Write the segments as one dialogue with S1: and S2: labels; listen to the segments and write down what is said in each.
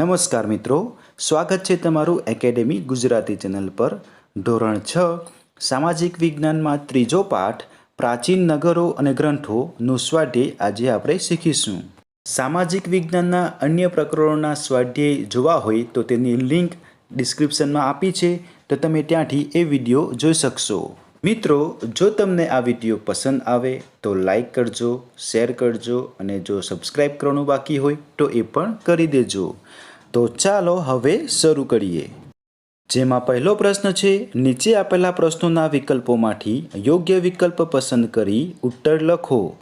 S1: નમસ્કાર મિત્રો, સ્વાગત છે તમારું એકેડેમી ગુજરાતી ચેનલ પર. ધોરણ છ, સામાજિક વિજ્ઞાનમાં ત્રીજો પાઠ, પ્રાચીન નગરો અને ગ્રંથોનું સ્વાધ્યાય આજે આપણે શીખીશું. સામાજિક વિજ્ઞાનના અન્ય પ્રકરણોના સ્વાધ્યાય જોવા હોય તો તેની લિંક ડિસ્ક્રિપ્શનમાં આપી છે, તો તમે ત્યાંથી એ વીડિયો જોઈ શકશો. મિત્રો, જો તમને આ વીડિયો પસંદ આવે તો લાઈક કરજો, શેર કરજો અને જો સબસ્ક્રાઈબ કરવાનું બાકી હોય તો એ પણ કરી દેજો. તો ચાલો હવે શરૂ કરીએ. જેમાં પહેલો પ્રશ્ન છે, નીચે આપેલા પ્રશ્નોના વિકલ્પોમાંથી યોગ્ય વિકલ્પ પસંદ કરી ઉત્તર લખો.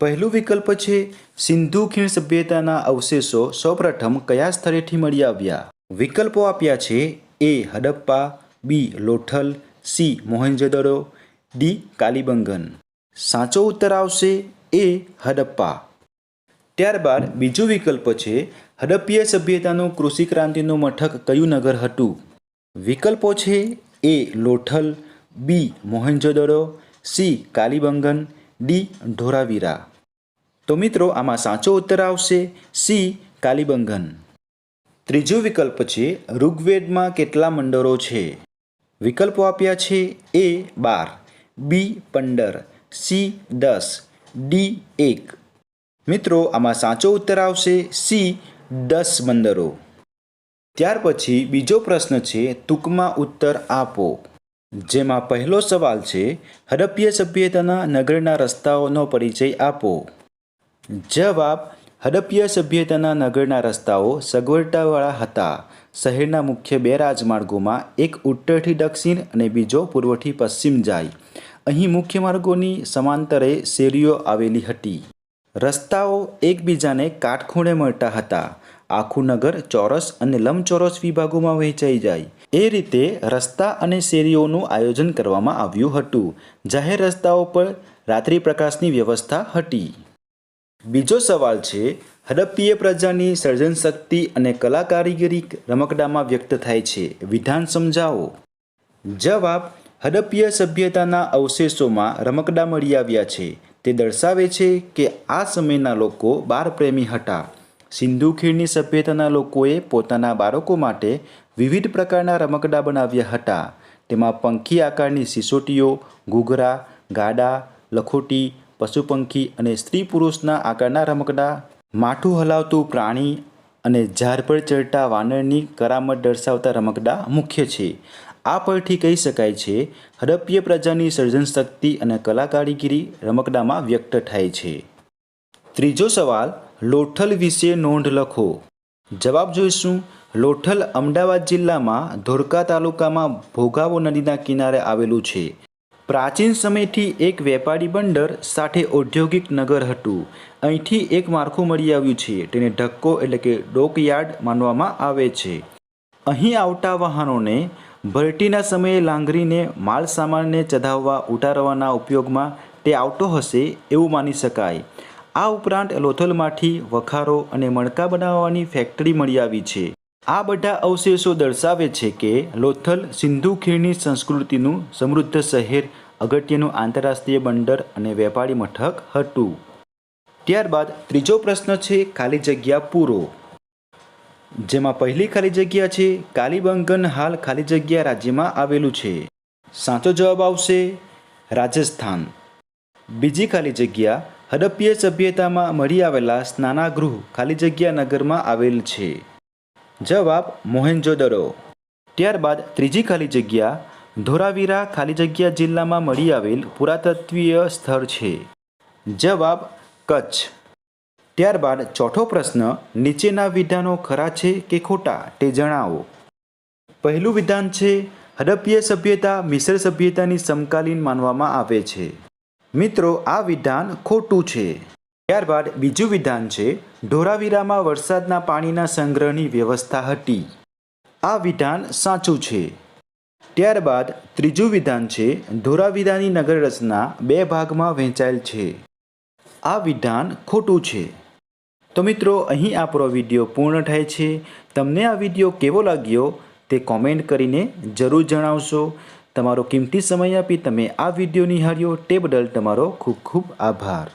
S1: પહેલું વિકલ્પ છે, સિંધુ ખીણ સભ્યતાના અવશેષો સૌપ્રથમ કયા સ્થળેથી મળી આવ્યા? વિકલ્પો આપ્યા છે, A Harappa, B Lothal, C Mohenjodaro D Kalibangan. સાચો ઉત્તર આવશે, એ હડપ્પા. ત્યારબાદ બીજો વિકલ્પ છે, હડપ્પીય સભ્યતાનું કૃષિ ક્રાંતિનું મથક કયું નગર હતું? વિકલ્પો છે, A Lothal, B Mohenjodaro, C Kalibangan, D Dholavira. તો મિત્રો, આમાં સાચો ઉત્તર આવશે, સી કાલીબંગન. ત્રીજો વિકલ્પ છે, ઋગ્વેદમાં કેટલા મંડળો છે? વિકલ્પો આપ્યા છે, એ બાર, બી પંદર, સી દસ, ડી એક. મિત્રો, આમાં સાચો ઉત્તર આવશે સી, દસ બંદરો. ત્યાર પછી બીજો પ્રશ્ન છે, ટૂંકમાં ઉત્તર આપો. જેમાં પહેલો સવાલ છે, હડપ્પીય સભ્યતાના નગરના રસ્તાઓનો પરિચય આપો. જવાબ, હડપ્પીય સભ્યતાના નગરના રસ્તાઓ સગવડતાવાળા હતા. શહેરના મુખ્ય બે રાજમાર્ગોમાં એક ઉત્તરથી દક્ષિણ અને બીજો પૂર્વથી પશ્ચિમ જાય. અહીં મુખ્ય માર્ગોની સમાંતરે શેરીઓ આવેલી હતી. રસ્તાઓ એકબીજાને કાટખૂણે મળતા હતા. આખું નગર ચોરસ અને લંબચોરસ વિભાગોમાં વહેંચાઈ જાય. એ રીતે રસ્તા અને શેરીઓનું આયોજન કરવામાં આવ્યું હતું. જાહેર રસ્તાઓ પર રાત્રિ પ્રકાશની વ્યવસ્થા હતી. બીજો સવાલ છે, હડપ્પીય પ્રજાની સર્જન શક્તિ અને કલા કારીગરી રમકડામાં વ્યક્ત થાય છે. વિધાન સમજાવો. જવાબ, હડપ્પીય સભ્યતાના અવશેષોમાં રમકડા મળી આવ્યા છે. તે દર્શાવે છે કે આ સમયના લોકો બાળપ્રેમી હતા. સિંધુ ખીણની સભ્યતાના લોકોએ પોતાના બાળકો માટે વિવિધ પ્રકારના રમકડા બનાવ્યા હતા. તેમાં પંખી આકારની સિસોટીઓ, ઘૂઘરા, ગાડા, લખોટી પશુ પંખી અને સ્ત્રી પુરુષના આકારના રમકડા, માઠું હલાવતું પ્રાણી અને ઝાડ પર ચડતા વાનરની કરામત દર્શાવતા રમકડા મુખ્ય છે. આ પરથી કહી શકાય છે, હડપ્પીય પ્રજાની સર્જન શક્તિ અને કલા કારીગરી રમકડામાં વ્યક્ત થાય છે. ત્રીજો સવાલ, લોથલ વિશે નોંધ લખો. જવાબ જોઈશું. લોથલ અમદાવાદ જિલ્લામાં ધોળકા તાલુકામાં ભોગાવો નદીના કિનારે આવેલું છે. પ્રાચીન સમયથી એક વેપારી બંદર સાથે ઔદ્યોગિક નગર હતું. અહીંથી એક માળખું મળી આવ્યું છે. તેને ઢક્કો એટલે કે ડોકયાર્ડ માનવામાં આવે છે. અહીં આવતા વાહનોને ભરતીના સમયે લાંગરીને માલ સામાનને ચઢાવવા, ઉતારવાના ઉપયોગમાં તે આવતો હશે એવું માની શકાય. આ ઉપરાંત લોથલમાંથી વખારો અને મણકા બનાવવાની ફેક્ટરી મળી આવી છે. આ બધા અવશેષો દર્શાવે છે કે લોથલ સિંધુ ખીણની સંસ્કૃતિનું સમૃદ્ધ શહેર, અગત્યનું આંતરરાષ્ટ્રીય બંદર અને વેપારી મથક હતું. ત્યારબાદ ત્રીજો પ્રશ્ન છે, ખાલી જગ્યા પૂરો. જેમાં પહેલી ખાલી જગ્યા છે, કાલીબંગન હાલ ખાલી જગ્યા રાજ્યમાં આવેલું છે. સાચો જવાબ આવશે, રાજસ્થાન. બીજી ખાલી જગ્યા, હડપ્પીય સભ્યતામાં મળી આવેલા સ્નાનાગૃહ ખાલી જગ્યા નગરમાં આવેલ છે. જવાબ, મોહેન્જોદડો. ત્યારબાદ ત્રીજી ખાલી જગ્યા, ધોરાવીરા ખાલી જગ્યા જિલ્લામાં મળી આવેલ પુરાતત્વીય સ્થળ છે. જવાબ, કચ્છ. ત્યારબાદ ચોથો પ્રશ્ન, નીચેના વિધાનો ખરા છે કે ખોટા તે જણાવો. પહેલું વિધાન છે, હડપ્પીય સભ્યતા મિશ્ર સભ્યતાની સમકાલીન માનવામાં આવે છે. મિત્રો, આ વિધાન ખોટું છે. ત્યારબાદ બીજું વિધાન છે, ઢોરાવીરામાં વરસાદના પાણીના સંગ્રહની વ્યવસ્થા હતી. આ વિધાન સાચું છે. ત્યારબાદ ત્રીજું વિધાન છે ધોરાવીરાની નગર રચના બે ભાગમાં વહેંચાયેલ છે. આ વિધાન ખોટું છે. તો મિત્રો, અહીં આપણો વીડિયો પૂર્ણ થાય છે. તમને આ વીડિયો કેવો લાગ્યો તે કોમેન્ટ કરીને જરૂર જણાવશો. તમારો કિંમતી સમય આપી તમે આ વીડિયો નિહાળ્યો. તે બદલ તમારો ખૂબ ખૂબ આભાર.